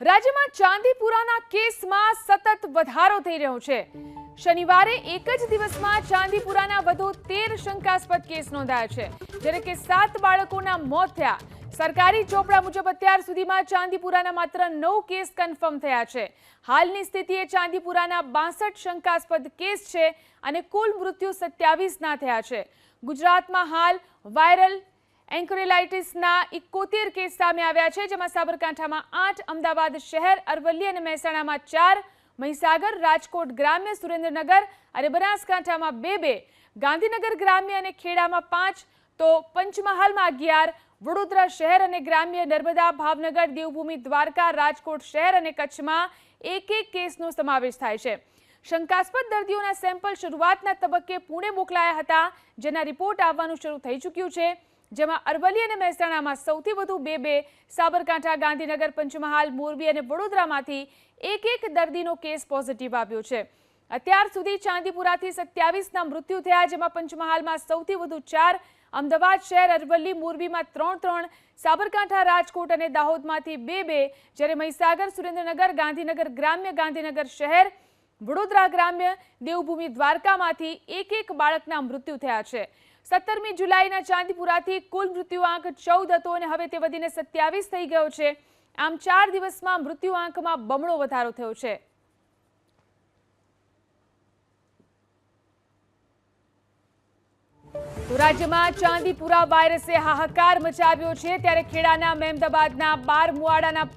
રાજ્યમાં ચાંદીપુરાના કેસમાં સતત વધારો થઈ રહ્યો છે. શનિવારે એક જ દિવસમાં ચાંદીપુરાના વધુ તેર શંકાસ્પદ કેસ નોંધાયા છે, જ્યારે કે સાત બાળકોના મોત થયા. સરકારી ચોપડા મુજબ અત્યાર સુધીમાં ચાંદીપુરાના માત્ર નવ કેસ કન્ફર્મ થયા છે. હાલની સ્થિતિએ ચાંદીપુરાના બાસઠ શંકાસ્પદ કેસ છે અને કુલ મૃત્યુ સત્યાવીસના થયા છે. ગુજરાતમાં હાલ વાયરલ એન્કોરેલાઇટિસના ઇકોતેર કેસ સામે આવ્યા છે, જેમાં સાબરકાંઠામાં આઠ, અમદાવાદ શહેર, અરવલ્લી અને મહેસાણામાં ચાર, મહીસાગર, રાજકોટ ગ્રામ્ય, સુરેન્દ્રનગર અને બનાસકાંઠામાં બે બે, ગાંધીનગર ગ્રામ્ય અને ખેડામાં પાંચ, તો પંચમહાલમાં અગિયાર, વડોદરા શહેર અને ગ્રામ્ય નર્મદા, ભાવનગર, દેવભૂમિ, દ્વારકા, રાજકોટ શહેર અને કચ્છમાં એક એક કેસનો સમાવેશ થાય છે. શંકાસ્પદ દર્દીઓના સેમ્પલ શરૂઆતના તબક્કે પુણે મોકલાયા હતા, જેના રિપોર્ટ આવવાનું શરૂ થઈ ચૂક્યું છે. જેમાં અરવલ્લી અને મહેસાણામાં સૌથી વધુ બે બે, સાબરકાંઠા, ગાંધીનગર, પંચમહાલ, મોરબી અને વડોદરામાંથી એક એક દર્દીનો કેસ પોઝિટિવ આવ્યો છે. અત્યાર સુધી ચાંદીપુરાથી સત્યાવીસના મૃત્યુ થયા, જેમાં પંચમહાલમાં સૌથી વધુ ચાર, અમદાવાદ શહેર, અરવલ્લી, મોરબીમાં ત્રણ ત્રણ, સાબરકાંઠા, રાજકોટ અને દાહોદમાંથી બે બે, જ્યારે મહીસાગર, સુરેન્દ્રનગર, ગાંધીનગર ગ્રામ્ય, ગાંધીનગર શહેર, વડોદરા ગ્રામ્ય, દેવભૂમિ દ્વારકામાંથી એક એક બાળકના મૃત્યુ થયા છે. સત્તરમી જુલાઈના ચાંદીપુરાથી કુલ મૃત્યુઆંક ચૌદ હતો અને હવે તે વધીને સત્યાવીસ થઈ ગયો છે. આમ ચાર દિવસમાં મૃત્યુઆંકમાં બમણો વધારો થયો છે. રાજ્યમાં ચાંદીપુરા વાયરસે હાહાકાર મચાવ્યો છે. ત્યારે ખેડાના મહેમદાબાદના બાર મુવાડાના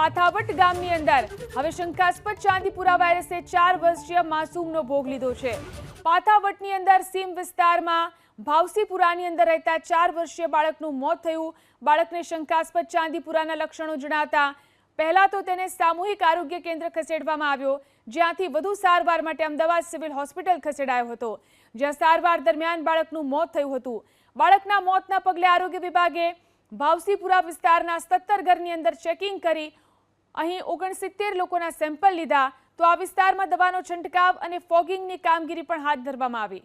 પાથાવટ ગામની અંદર હવે શંકાસ્પદ ચાંદીપુરા વાયરસે ચાર વર્ષીય માસૂમનો ભોગ લીધો છે. પાથાવટની અંદર સીમ વિસ્તારમાં ભાવસીપુરાની અંદર રહેતા ચાર વર્ષીય બાળકનું મોત થયું. બાળકને શંકાસ્પદ ચાંદીપુરાના લક્ષણો જણાતા પહેલા તો તેને સામૂહિક આરોગ્ય કેન્દ્ર ખસેડવામાં આવ્યો, જ્યાંથી વધુ સારવાર માટે અમદાવાદ સિવિલ હોસ્પિટલ ખસેડાયો હતો, જ્યાં સારવાર દરમિયાન બાળકનું મોત થયું હતું. બાળકના મોતના પગલે આરોગ્ય વિભાગે ભાવસીપુરા વિસ્તારના સત્તર ઘરની અંદર ચેકિંગ કરી અહીં ઓગણસિત્તેર લોકોના સેમ્પલ લીધા. તો આ વિસ્તારમાં દવાનો છંટકાવ અને ફોગિંગની કામગીરી પણ હાથ ધરવામાં આવી.